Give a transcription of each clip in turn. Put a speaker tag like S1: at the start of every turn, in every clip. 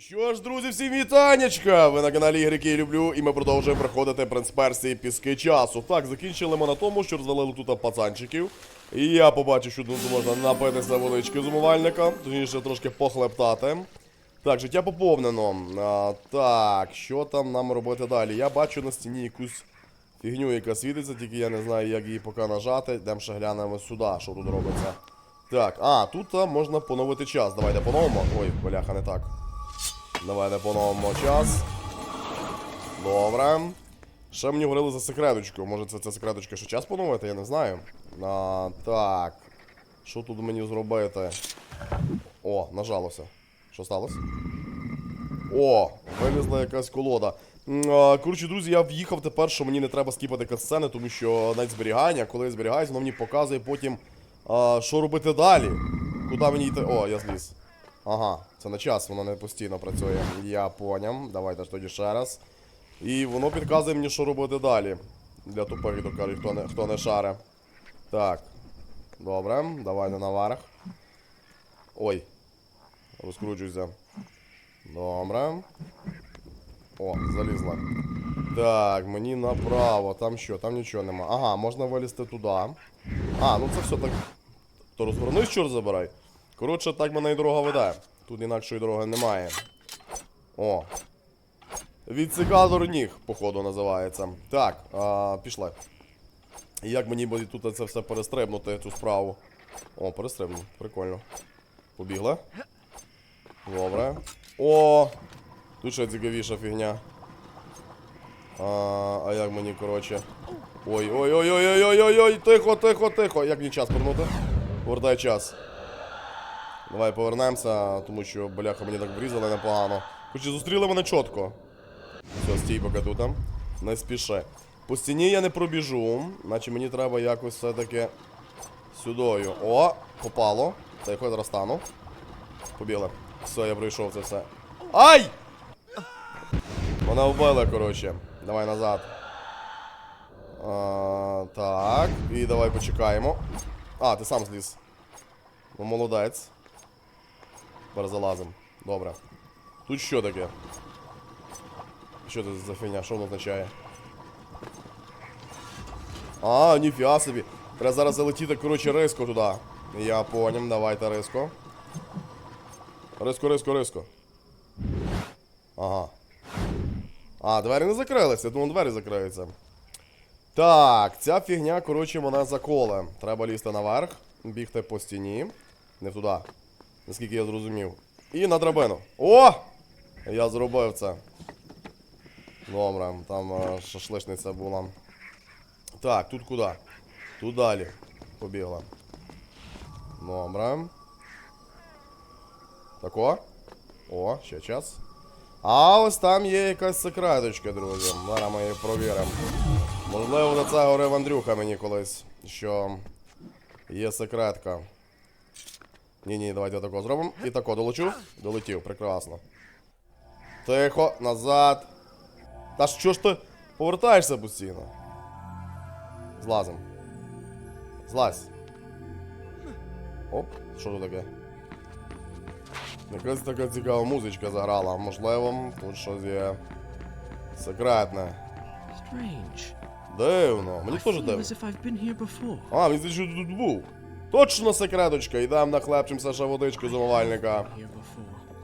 S1: Що ж, друзі, всім вітанечка! Ви на каналі Ігри, який я люблю, і ми продовжуємо проходити принц Персії піски часу. Так, закінчили ми на тому, що роздалили тут пацанчиків. І я побачив, що тут можна напитися водички з умивальника, точніше трошки похлептати. Так, життя поповнено. А, так, що там нам робити далі? Я бачу на стіні якусь фігню, яка світиться, тільки я не знаю, як її поки нажати. Йдемо ще глянемо сюди, що тут робиться. Так, а, тут а, можна поновити час. Давайте поновимо. Ой, бляха, не так. Давайте поновимо час. Добре. Ще мені говорили за секреточку. Може це, це секреточка, що час поновити, я не знаю. А, так. Що тут мені зробити? О, нажалося. Що сталося? О, вилізла якась колода. Коротше, друзі, я в'їхав тепер, що мені не треба скіпати катсцени, тому що навіть зберігання, коли я зберігаюсь, воно мені показує потім, а, що робити далі. Куди мені йти. О, я зліз. Ага, це на час, воно не постійно працює. Я поняв. Давайте ж тоді ще раз. І воно підказує мені, що робити далі. Для то кажуть, хто не, хто не шаре. Так. Добре, давайте наверх. Ой. Розкручуйся. Добре. О, залізла. Так, мені направо. Там що? Там нічого нема. Ага, можна вилізти туди. А, ну це все так. То розвернись, чорт забирай. Коротше, так мене і дорога веде. Тут інакшої дороги немає. О. Відсикатор ніг, походу, називається. Так, а, пішли. Як мені буде тут це все перестрибнути, цю справу? О, перестрибну. Прикольно. Побігли. Добре. О! Тут ще цікавіша фігня. А, а як мені, коротше. Ой, ой, ой, ой, ой, ой, ой, ой, тихо, тихо, тихо. Як мені час повернути? Повертай час. Давай повернемося, тому що, бляха, мені так врізали непогано. Хоч і зустріли мене чітко. Все, стій поки тут. Не спіши. По стіні я не пробіжу, наче мені треба якось все-таки сюдою. О, попало. Тихо, я зараз стану. Побігли. Все, я пройшов це все. Ай! Вона вбила, коротше. Давай назад. А, так. І давай почекаємо. А, ти сам зліз. Ну, молодець. Перезалазим. Добре. Тут що таке? Що це за фігня? Що воно означає? А, ніфіга собі. Треба зараз залетіти, коротше, риско туди. Я поняв, давайте риско. Риско, риско, риско. Ага. А, двері не закрилися, я думав, двері закриються. Так, ця фігня, коротше, мене заколе. Треба лізти наверх, бігти по стіні. Не туди. Наскільки я зрозумів. І на драбину. О! Я зробив це. Добре, там е, шашличниця була. Так, тут куди? Тут далі. Побігла. Добре. Тако. О, ще час. А ось там є якась секреточка, друзі. Зараз ми її провіримо. Можливо, за це говорив Андрюха мені колись, що є секретка. Ні-ні, давайте тако зробимо. І тако долечу. Долетів, прекрасно. Тихо, назад. Та що ж ти повертаєшся постійно? Злазим. Злазь. Оп, що тут таке? Якась така цікава музичка заграла. Можливо, тут щось є секретне. Дивно. Мені теж дивно. А, він здесь тут був. Точно секреточка. Йдемо нахлепчимося ще водичку з умивальника.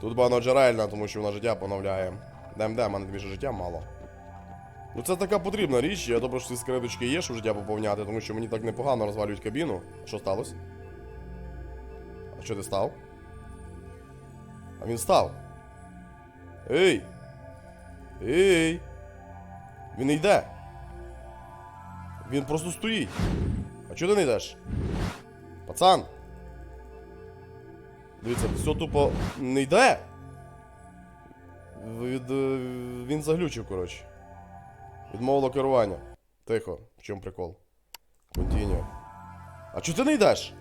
S1: Тут багато джерельна, тому що вона життя поновляє. Дем дем, мене більше життя мало. Ну це така потрібна річ, я добре, що ці секреточки є, щоб життя поповняти, тому що мені так непогано розвалюють кабіну. Що сталося? А що ти став? А він став. Ей! Ей! Він не йде. Він просто стоїть. А чого ти не йдеш? Пацан! Дивіться, все тупо не йде. Від, е, він заглючив, коротше. Відмовило керування. Тихо, в чому прикол? Континю. А чого ти не йдеш?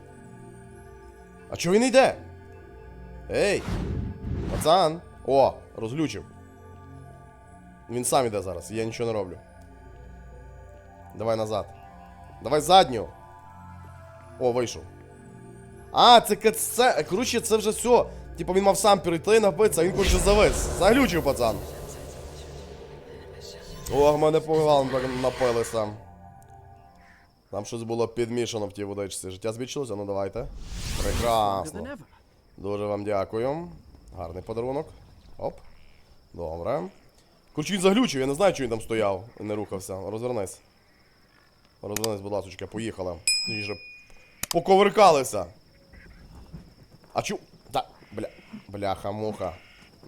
S1: А чого він йде? Ей! Пацан! О, розглючив. Він сам іде зараз, я нічого не роблю. Давай назад. Давай задню. О, вийшов. А, це катсцен. Коротше, це вже все. Типа він мав сам перейти напитися, а він хоче завис. Заглючив пацан. Ох, мене погано так напилися. Там щось було підмішано в тій водичці. Життя збільшилося? Ну давайте. Прекрасно. Дуже вам дякую. Гарний подарунок. Оп. Добре. Короче, він заглючив, я не знаю, чого він там стояв і не рухався. Розвернись. Розвернись, будь ласка, поїхали. І же поковиркалися. А чу. Та. Бля. Бляха-муха.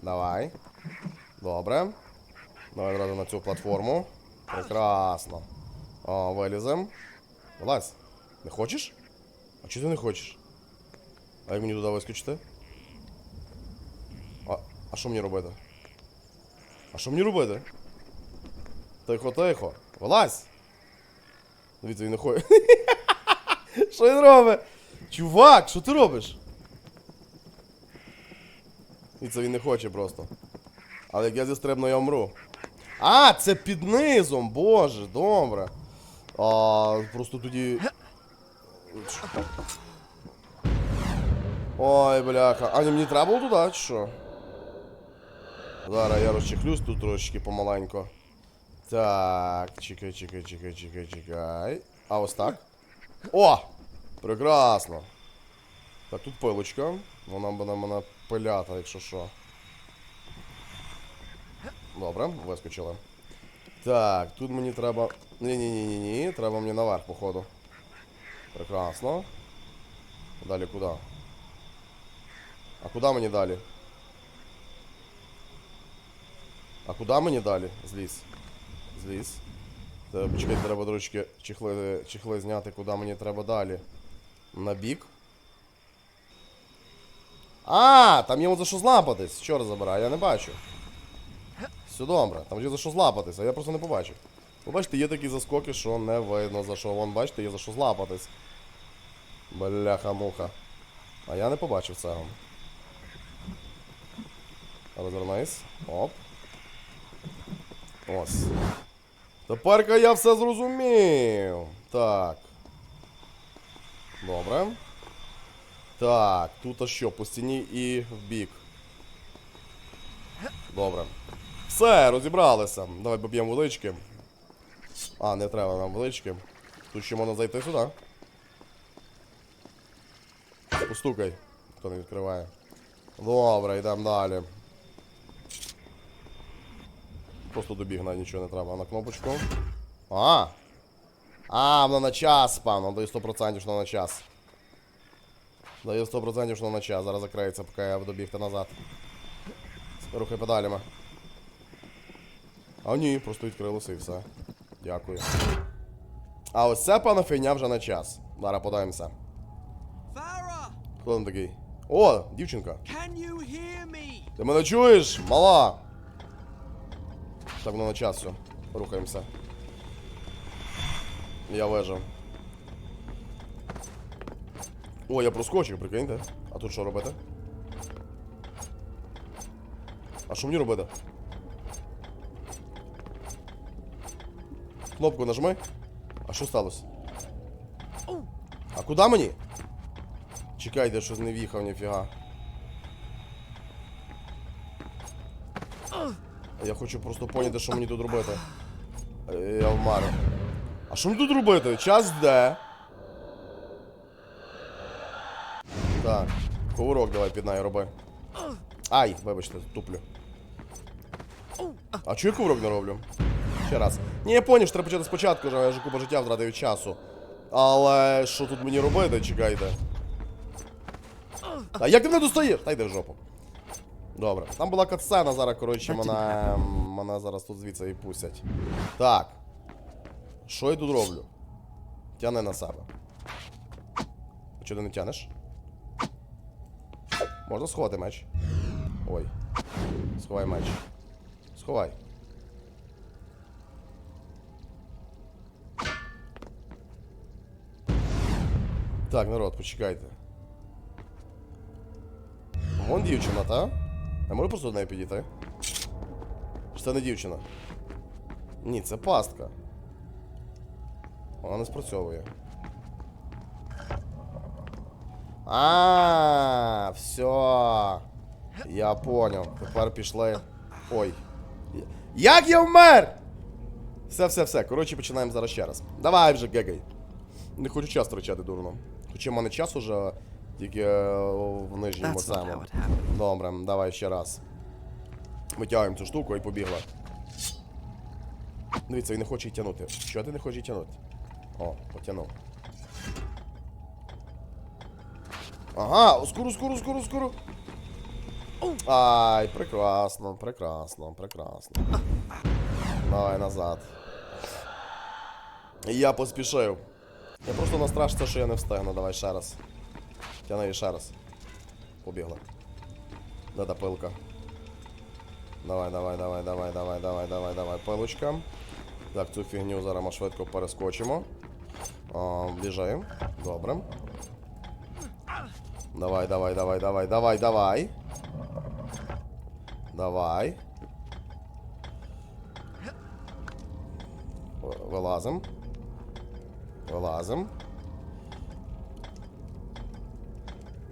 S1: Давай. Добре. Давай одразу на цю платформу. Прекрасно. О, вилізем. Вилазь. Не хочеш? А чого ти не хочеш? А як мені туди вискочити? А, а що мені робити? А що мені робити? Тихо, тихо. Вилазь! Дивіться, він не ходить. Що він робить? Чувак, що ти робиш? Дивіться, він не хоче просто. Але як я зістрибну, я вмру. А, це під низом, боже, добре. А, просто тоді. Ой, бляха. А мені треба було туди, чи що? Зараз я розчехлюсь тут трошечки помаленько. Так, чекай, чекай, чекай, чекай, чекай. А ось так. О! Прекрасно. Так, тут пилочка. Вона буде мене пиляти, якщо що. Добре, вискочили. Так, тут мені треба. Ні-ні-ні-ні-ні, треба мені наверх, походу. Прекрасно. Далі куди? А куди мені далі? А куди мені далі? Зліз. Зліз. Почекайте, треба трошки чехли, чехли зняти, куди мені треба далі. На бік. А, там є за що злапатись. Чорт забирає, я не бачу. Все добре, там є за що злапатись, а я просто не побачив. Ви бачите, є такі заскоки, що не видно за що. Вон, бачите, є за що злапатись. Бляха-муха. А я не побачив цього. Розвернись. Оп. Ось. Тепер я все зрозумів. Так. Добре. Так, тут а що, по стіні і в бік. Добре. Все, розібралися. Давай поп'ємо водички. А, не треба нам водички. Тут ще можна зайти сюди. Постукай, хто не відкриває. Добре, йдемо далі. Просто добіг, на нічого не треба. На кнопочку. А! А, вона на час, пан. Даю 100% що вона на час. Даю 100% що на час. Зараз закриється, поки я буду бігти назад. Рухай педалями. А ні, просто відкрилося і все. Дякую. А ось це, пана фігня вже на час. Зараз подаємося. Хто там такий? О, дівчинка. Ти мене чуєш? Мала. Так, ну на час все. Рухаємося. Я вижив. О, я проскочив, прикиньте. А тут що робити? А що мені робити? Кнопку нажми. А що сталося? А куди мені? Чекайте, щось не в'їхав, ніфіга. Я хочу просто поняти, що мені тут робити. Е, Я вмарю. А що мені тут робити? Час де? Так. Кувырок давай під нею роби. Ай, вибачте, туплю. А чого я кувырок не роблю? Ще раз. Ні, я поняв, що треба почати спочатку, я вже купа життя втратив часу. Але що тут мені робити, чекайте. А як ти мене достаєш? Та йди в жопу. Добре. Там була катсцена зараз, коротше, мене, мене зараз тут звідси і пустять. Так. Що я тут роблю? Тяни на себе. А чого ти не тянеш? Можна сховати меч? Ой. Сховай меч. Сховай. Так, народ, почекайте. Вон дівчина, та? Я можу просто до неї підійти? Чи це не дівчина? Ні, це пастка. Вона не спрацьовує. А, все. Я поняв. Тепер пішли. Ой. Як я вмер? Все, все, все. Коротше, починаємо зараз ще раз. Давай вже гегай. Не хочу час втрачати дурно. Хоча в мене час уже тільки е, в нижньому
S2: happened.
S1: Добре, давай ще раз. Витягуємо цю штуку і побігла. Дивіться, він не хоче її тягнути. Що ти не хочеш її тягнути? О, потягнув. Ага, скоро, скоро, скоро, скоро. Ай, прекрасно, прекрасно, прекрасно. Давай назад. Я поспішив. Я просто настрашся, що я не встигну. Давай ще раз. Тяни ще раз. Побігла. Де та пилка? Давай, давай, давай, давай, давай, давай, давай, давай, пилочка. Так, цю фігню зараз ми швидко перескочимо. Біжаємо. Добре. Давай, давай, давай, давай, давай, давай. Давай. В- Вилазим. Вилазим.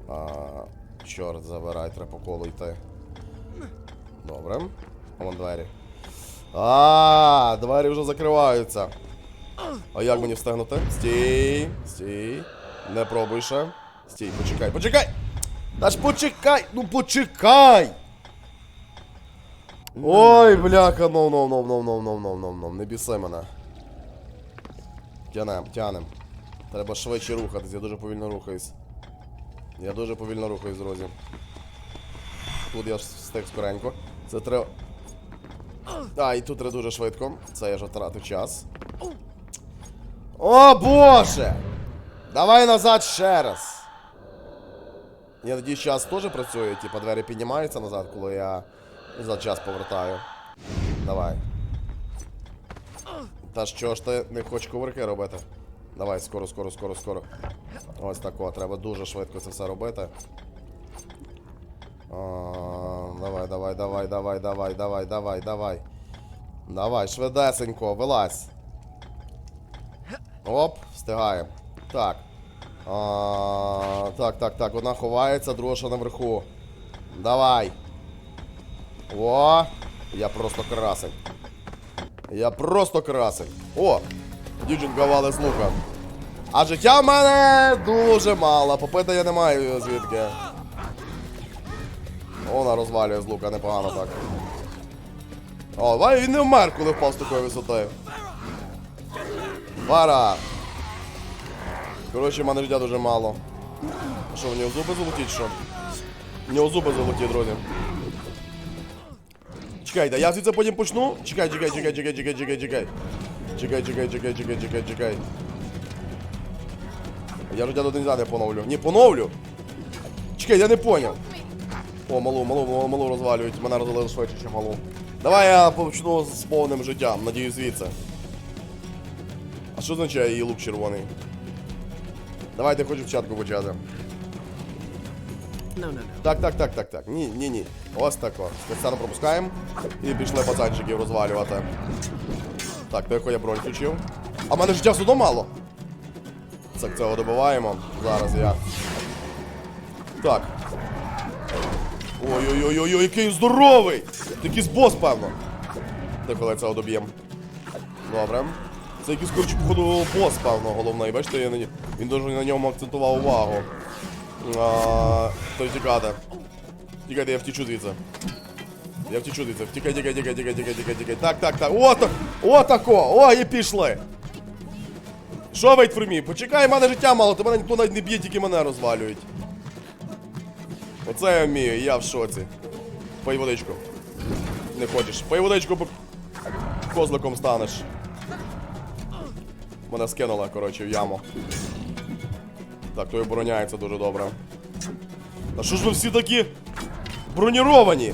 S1: А, чорт, забирай, треба по колу. Добре. Вон двері. А, двері вже закриваються. А як мені встигнути? Стій, стій. Не пробуй ще. Стій, почекай, почекай! Та ж почекай! Ну почекай! Ой, бляха, ну, ну, ну, ну, ну, ну, ну, ну, ну, не біси мене. Тянем, тянем. Треба швидше рухатись, я дуже повільно рухаюсь. Я дуже повільно рухаюсь, друзі. Тут я ж встиг скоренько. Це треба. А, і тут треба дуже швидко. Це я вже втратив час. О боже! Давай назад ще раз. Я надіюсь, час теж працює, типа двері піднімаються назад, коли я за час повертаю. Давай. Та що ж ти не хочеш ковирки робити? Давай, скоро, скоро, скоро, скоро. Ось тако, треба дуже швидко це все робити. Давай, давай, давай, давай, давай, давай, давай, давай. Давай, швидесенько, вилазь. Оп, встигаємо. Так. А, так, так, так, одна ховається, ще наверху. Давай. О! Я просто красень. Я просто красень. О! Дівчинка вали з лука. А життя в мене дуже мало. Попити я не маю звідки. Вона розвалює з лука, непогано так. О, давай він не вмер, коли впав з такої висоти. Пара! Коротше, в мене життя дуже мало. А Що, в нього зуби золоті, що? В нього зуби золоті, друзі. Чекайте, я звідси потім почну. Чекай, чекай, чекай, чекай, чекай, чекай, чекай. Чекай, чекай, чекай, чекай, чекай, чекай. Я життя до не поновлю. Ні, поновлю. Чекай, я не поняв. О, малу, малу, малу, малу розвалюють. Мене розвалили швидше, ніж малу. Давай я почну з повним життям, надіюсь, звідси. А що означає її лук червоний? Давайте хочу спочатку почати.
S2: No, no, no.
S1: Так, так, так, так, так. Ні, ні, ні. Ось так от. Спеціально пропускаємо. І пішли пацанчиків розвалювати. Так, тихо я бронь включив. А в мене життя все одно мало. Так, цього добиваємо. Зараз я. Так. Ой-ой-ой-ой, який здоровий! Такий бос, певно. Де коли цього доб'ємо. Добре. Це якийсь коротше, походу, бос, певно, головний. Бачите, я на... він дуже на ньому акцентував увагу. А, то тікати. Тікайте, я втічу звідси. Я втічу звідси. Втікай, тікай, тікай, тікай, тікай, тікай, тікай. Так, так, так. О, так. О, тако. О, і пішли. Що for me? Почекай, в мене життя мало, то мене ніхто навіть не б'є, тільки мене розвалюють. Оце я вмію, я в шоці. Пий водичку. Не хочеш. Пий водичку, бо козликом станеш. Мене скинули, коротше, в яму. Так, той обороняється дуже добре. А що ж ви всі такі броніровані?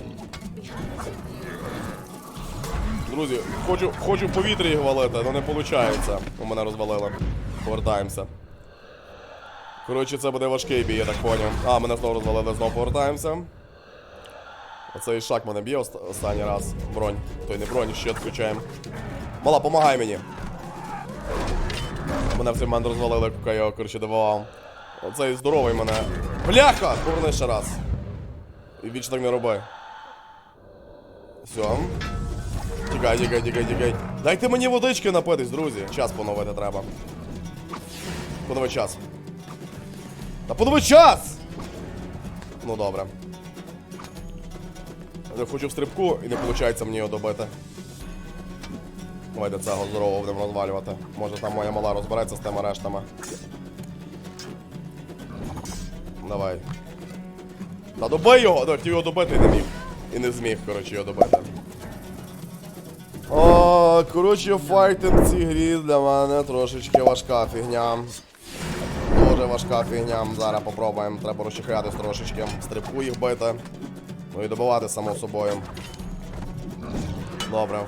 S1: Друзі, хочу, хочу в повітрі їх валити, але не виходить. У мене розвалили. Повертаємося. Коротше, це буде важкий бій, я так поняв. А, мене знову розвалили, знову повертаємося. Оцей шаг мене б'є ост- останній раз. Бронь. Той не бронь, щит включаємо. Мала, помагай мені. Мене в цей момент розвалили, я його, коротше, добивав. Оцей здоровий мене. Бляха! Поверни ще раз. І більше так не роби. Все. Тікай, тікай, тікай, тікай. Дайте мені водички напитись, друзі. Час поновити треба. Понови час. Та понови час! Ну добре. Я хочу в стрибку і не виходить мені його добити. Давайте цього здорового будемо розвалювати. Може там моя мала розбереться з тими рештами. Давай. Та добий його! Да, хотів його добити не міг. І не зміг, коротше, його добити. О, коротше, файтинг в цій грі для мене трошечки важка фігня. Дуже важка фігня. Зараз попробуємо. Треба розчехлятись трошечки. Стрибку їх бити. Ну і добивати само собою. Добре.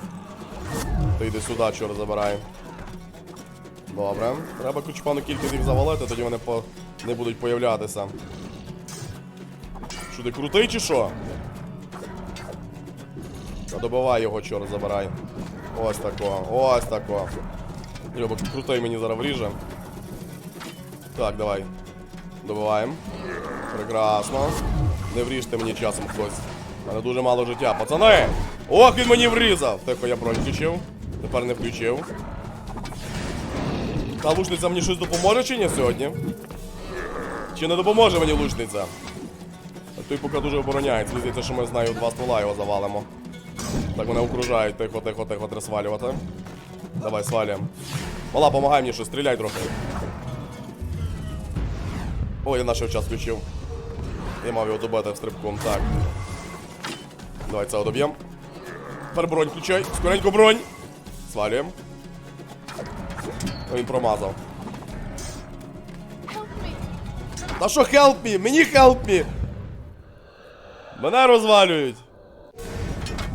S1: Ти йди сюди, чор забирай. Добре. Треба кучпану кількість їх завалити, тоді вони по... не будуть появлятися. Що ти крутий чи що? Добивай його, чорт, забирай. Ось тако, ось тако. Йоба, крутий мені зараз вріже. Так, давай. Добиваємо. Прекрасно. Не вріжте мені часом хтось. У мене дуже мало життя. Пацани! Ох, він мені врізав! Тихо, я бронь включив. Тепер не включив. Та лучниця мені щось допоможе чи ні сьогодні? Чи не допоможе мені лучниця? А Той поки дуже обороняється. Здається, що ми з нею два ствола його завалимо. Так мене окружають, тихо, тихо, тихо, треба свалювати. Давай, свалюємо. Мала, помагай мені щось, стріляй трохи. Ой, я нашого час включив. Я мав його добити стрибком, так. Давай цього доб'ємо. Тепер бронь включай. Скоренько бронь. Свалюємо. Він промазав. Та що help me? Мені help me! Мене розвалюють.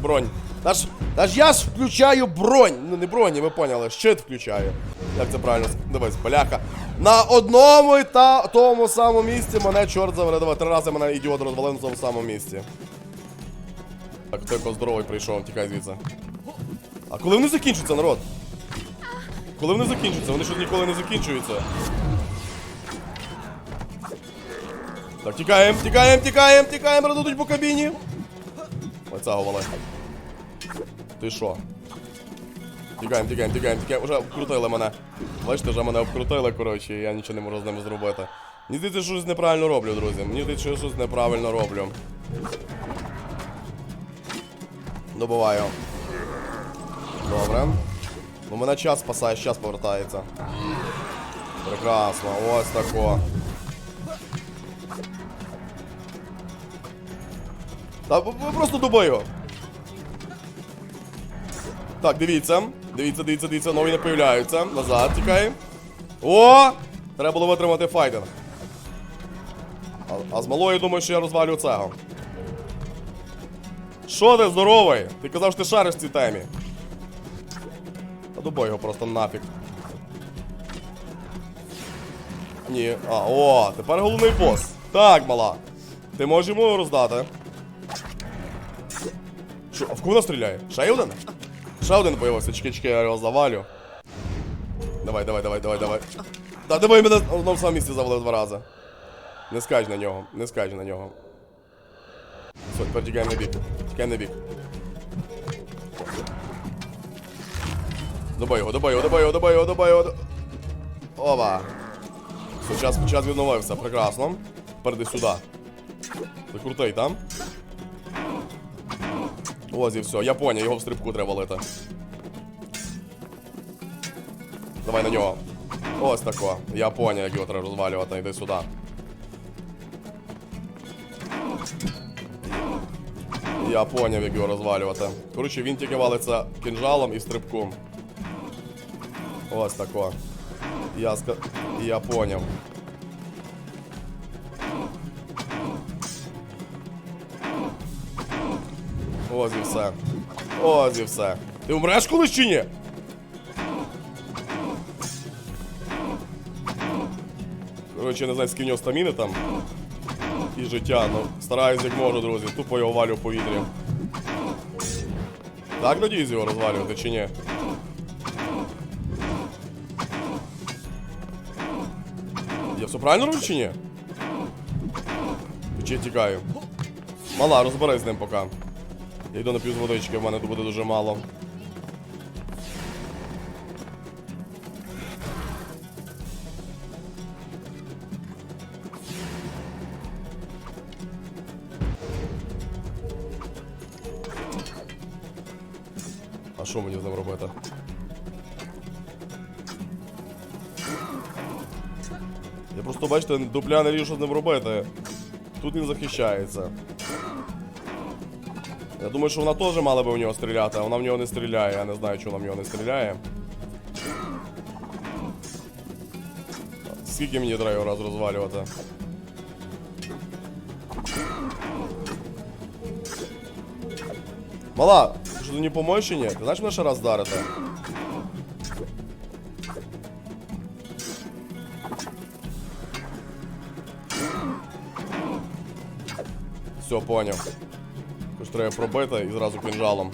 S1: Бронь. Та ж, та ж я ж включаю бронь. Ну не бронь, ви поняли, щит включаю. Як це правильно? Дивись, бляха. На одному і та тому самому місці мене чорт заведе. Три рази мене ідіот розвалив на тому самому місці. Так, тільки здоровий прийшов, тікай звідси. А коли вони закінчаться, народ? Коли вони закінчаться? Вони що ніколи не закінчуються. Так, тікаємо, тікаємо, тікаємо, тікаємо, радуть по кабіні. Оцього вали. Ти що? Тікаємо, тікаємо, тікаємо, тікаємо. Уже обкрутили мене. Бачите, вже мене обкрутили, коротше, я нічого не можу з ними зробити. Мені здається, що щось неправильно роблю, друзі. Мені здається, що щось неправильно роблю. Добиваю. Добре. Ну мене час спасає, час повертається. Прекрасно, ось тако. Та просто дубаю. Так, дивіться. Дивіться, дивіться, дивіться, нові не появляються. Назад тікай. О! Треба було витримати файтинг. А, а з малою думаю, що я розвалю цього. Що ти здоровий? Ти казав, що ти шариш в цій темі. Та дубай його просто нафіг. Ні. А, о, тепер головний бос. Так, мала. Ти можеш йому роздати. Що, а в кого стріляє? Ще один? Ще один появився, чекай, чекай, я його завалю. Давай, давай, давай, давай, давай. Та давай мене в одному самому місці завалив два рази. Не скач на нього, не скач на нього. Все, тепер тікай на бік. Тікай на бік. Добай його, добай його, добай його, добай його, добай його. Ова. Все, час, час відновився, прекрасно. Тепер іди сюди. Ти крутий, там? Ось і все, я поняв, його в стрибку треба валити. Давай на нього. Ось тако. Я поняв, як його треба розвалювати, йди сюди. Я поняв, як його розвалювати. Коротше, він тільки валиться кінжалом і стрибком. Ось тако. Я ска... Я поняв. Ось і все. Ось і все. Ти умреш колись чи ні? Коротше, не знаю, скільки в нього стаміни там. І життя, ну стараюсь як можу, друзі. Тупо його валю в повітря. Так надіюсь його розвалювати чи ні? Все правильно роблю чи ні? Чи я тікаю? Мала, розберись з ним поки. Я йду нап'ю з водички, в мене тут буде дуже мало. А що мені з ним робити? Я просто бачите, дупля не ріжу, що з ним робити. Тут він захищається. Я думаю, що вона теж мала би в нього стріляти, а вона в нього не стріляє. Я не знаю, чого вона в нього не стріляє. Скільки мені треба раз розвалювати? Мала, що ти не помоєш чи ні? Ти знаєш мене ще раз вдарити? Все, поняв. Тож треба пробити і зразу кинжалом.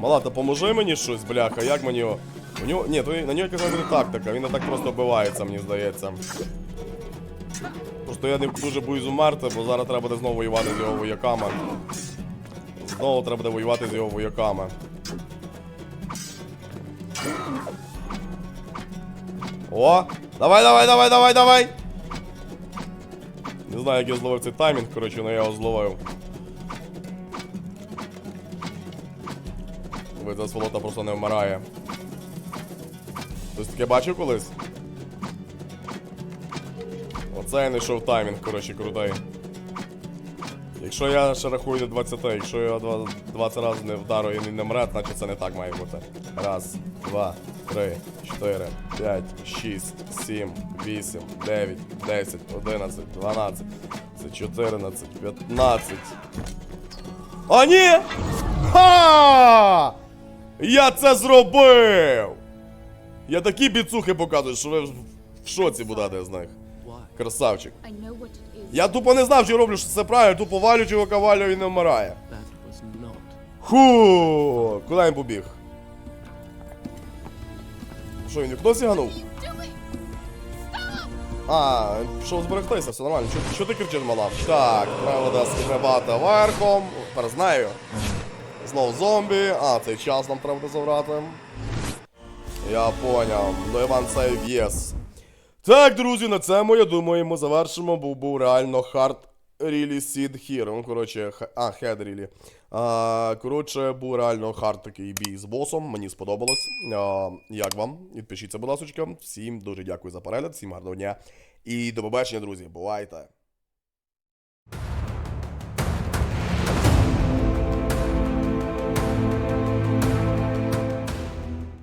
S1: Мала, та поможи мені щось, бляха, як мені його. У нього. Ні, то на нього якась тактика, він не так просто вбивається, мені здається. Просто я не дуже боюсь умерти, бо зараз треба буде знову воювати з його вояками. Знову треба буде воювати з його вояками. О! Давай, давай, давай, давай, давай! Не знаю, як я зловив цей таймінг, коротше, але я його зловив. Ви ця сволота просто не вмирає. Хтось таке бачив колись? Оце я знайшов таймінг, коротше, крутий. Якщо я ще до 20, якщо я 20 разів не вдарю і не мре, значить це не так має бути. Раз, два, три, чотири, п'ять, шість, сім, вісім, дев'ять, десять, одинадцять, дванадцять, це чотирнадцять, п'ятнадцять. А ні! Ха! Я це зробив! Я такі біцухи показую, що ви в шоці будете з них. Красавчик. Я тупо не знав, чи роблю що це правильно, тупо валю, чого кавалю і не вмирає. Ху, куди він побіг? Що він вікно сіганув? А, пішов зберегтися, все нормально. Що, що ти кричиш, мала? Так, треба буде стрибати верхом. Тепер знаю. Знову зомбі. А, цей час нам треба забрати. Я поняв. Ну Іван сейв єс. Так, друзі, на цьому, я думаю, ми завершимо, бо був реально хард Really Seed Here. Ну, коротше, а, Head Really. А, коротше, був реально хард такий бій з босом. Мені сподобалось. А, як вам? Відпишіться, будь ласка. Всім дуже дякую за перегляд, всім гарного дня. І до побачення, друзі. Бувайте!